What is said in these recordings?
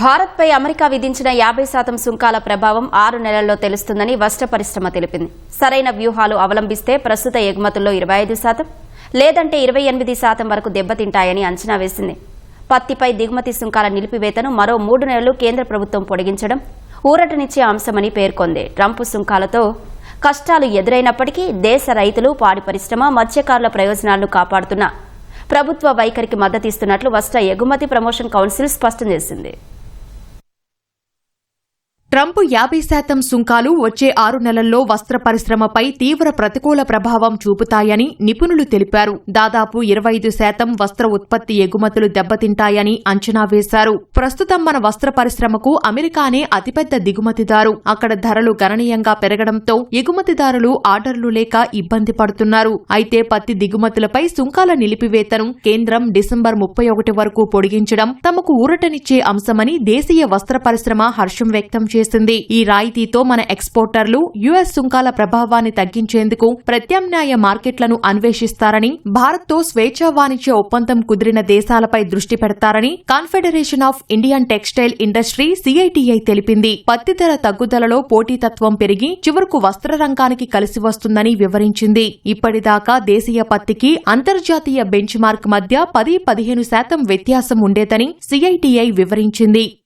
భారత్పై అమెరికా విధించిన యాభై శాతం సుంకాల ప్రభావం ఆరు నెలల్లో తెలుస్తుందని వస్త్ర పరిశ్రమ తెలిపింది. సరైన వ్యూహాలు అవలంబిస్తే ప్రస్తుత ఎగుమతుల్లో ఇరవై ఐదు శాతం లేదంటే ఇరవై ఎనిమిది శాతం వరకు దెబ్బతింటాయని అంచనా వేసింది. పత్తిపై దిగుమతి సుంకాల నిలిపివేతను మరో మూడు నెలలు కేంద్ర ప్రభుత్వం పొడిగించడం ఊరటనిచ్చే అంశమని పేర్కొంది. ట్రంప్ సుంకాలతో కష్టాలు ఎదురైనప్పటికీ దేశ రైతులు పాడి పరిశ్రమ మత్స్యకారుల ప్రయోజనాలను కాపాడుతున్న ప్రభుత్వ వైఖరికి మద్దతిస్తున్నట్లు వస్త్ర ఎగుమతి ప్రమోషన్ కౌన్సిల్ స్పష్టం చేసింది. ట్రంప్ యాభై శాతం సుంకాలు వచ్చే ఆరు నెలల్లో వస్త్ర పరిశ్రమపై తీవ్ర ప్రతికూల ప్రభావం చూపుతాయని నిపుణులు తెలిపారు. దాదాపు ఇరవై ఐదు శాతం వస్త్ర ఉత్పత్తి ఎగుమతులు దెబ్బతింటాయని అంచనా వేశారు. ప్రస్తుతం మన వస్త్ర పరిశ్రమకు అమెరికానే అతిపెద్ద దిగుమతిదారు. అక్కడ ధరలు గణనీయంగా పెరగడంతో ఎగుమతిదారులు ఆర్డర్లు లేక ఇబ్బంది పడుతున్నారు. అయితే పత్తి దిగుమతులపై సుంకాల నిలిపివేతను కేంద్రం డిసెంబర్ ముప్పై ఒకటి వరకు పొడిగించడం తమకు ఊరటనిచ్చే అంశమని దేశీయ వస్త్ర పరిశ్రమ హర్షం వ్యక్తం చేసింది ఈ రాయితీతో మన ఎక్స్పోర్టర్లు యుఎస్ సుంకాల ప్రభావాన్ని తగ్గించేందుకు ప్రత్యామ్నాయ మార్కెట్లను అన్వేషిస్తారని భారత్తో స్వేచ్ఛా వాణిజ్య ఒప్పందం కుదిరిన దేశాలపై దృష్టి పెడతారని confederation of Indian textile industry CITI తెలిపింది. పత్తి ధర తగ్గుదలలో పోటీతత్వం పెరిగి చివరకు వస్త్ర రంగానికి కలిసి వస్తుందని వివరించింది. ఇప్పటిదాకా దేశీయ పత్తికి అంతర్జాతీయ బెంచ్ మార్క్ మధ్య పది పదిహేను శాతం వ్యత్యాసం ఉండేదని సిఐటిఐ వివరించింది.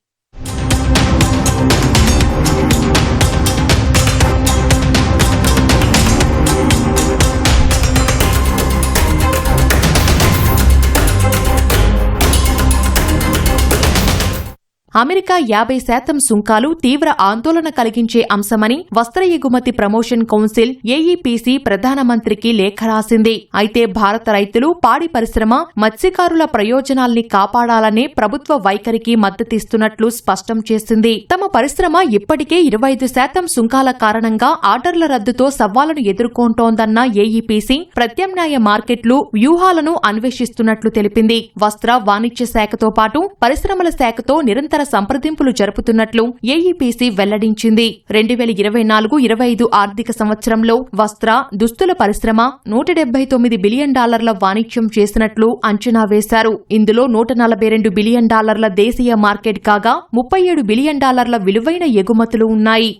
అమెరికా యాభై శాతం సుంకాలు తీవ్ర ఆందోళన కలిగించే అంశమని వస్త్ర ఎగుమతి ప్రమోషన్ కౌన్సిల్ ఏఈపీసీ ప్రధానమంత్రికి లేఖ రాసింది. అయితే భారత రైతులు పాడి పరిశ్రమ మత్స్యకారుల ప్రయోజనాల్ని కాపాడాలనే ప్రభుత్వ వైఖరికి మద్దతిస్తున్నట్లు స్పష్టం చేసింది. తమ పరిశ్రమ ఇప్పటికే ఇరవై ఐదు శాతం సుంకాల కారణంగా ఆర్డర్ల రద్దుతో సవాళ్ళను ఎదుర్కొంటోందన్న ఏఈపీసీ ప్రత్యామ్నాయ మార్కెట్లు వ్యూహాలను అన్వేషిస్తున్నట్లు తెలిపింది. వస్త్ర వాణిజ్య శాఖతో పాటు పరిశ్రమల శాఖతో నిరంతర సంప్రదింపులు జరుపుతున్నట్లు ఏఈపీసీ వెల్లడించింది. రెండు వేల ఇరవై నాలుగు ఇరవై ఐదు ఆర్థిక సంవత్సరంలో వస్త్ర దుస్తుల పరిశ్రమ నూట డెబ్బై తొమ్మిది బిలియన్ డాలర్ల వాణిజ్యం చేసినట్లు అంచనా వేశారు. ఇందులో నూట నలభై రెండు బిలియన్ డాలర్ల దేశీయ మార్కెట్ కాగా ముప్పై ఏడు బిలియన్ డాలర్ల విలువైన ఎగుమతులు ఉన్నాయి.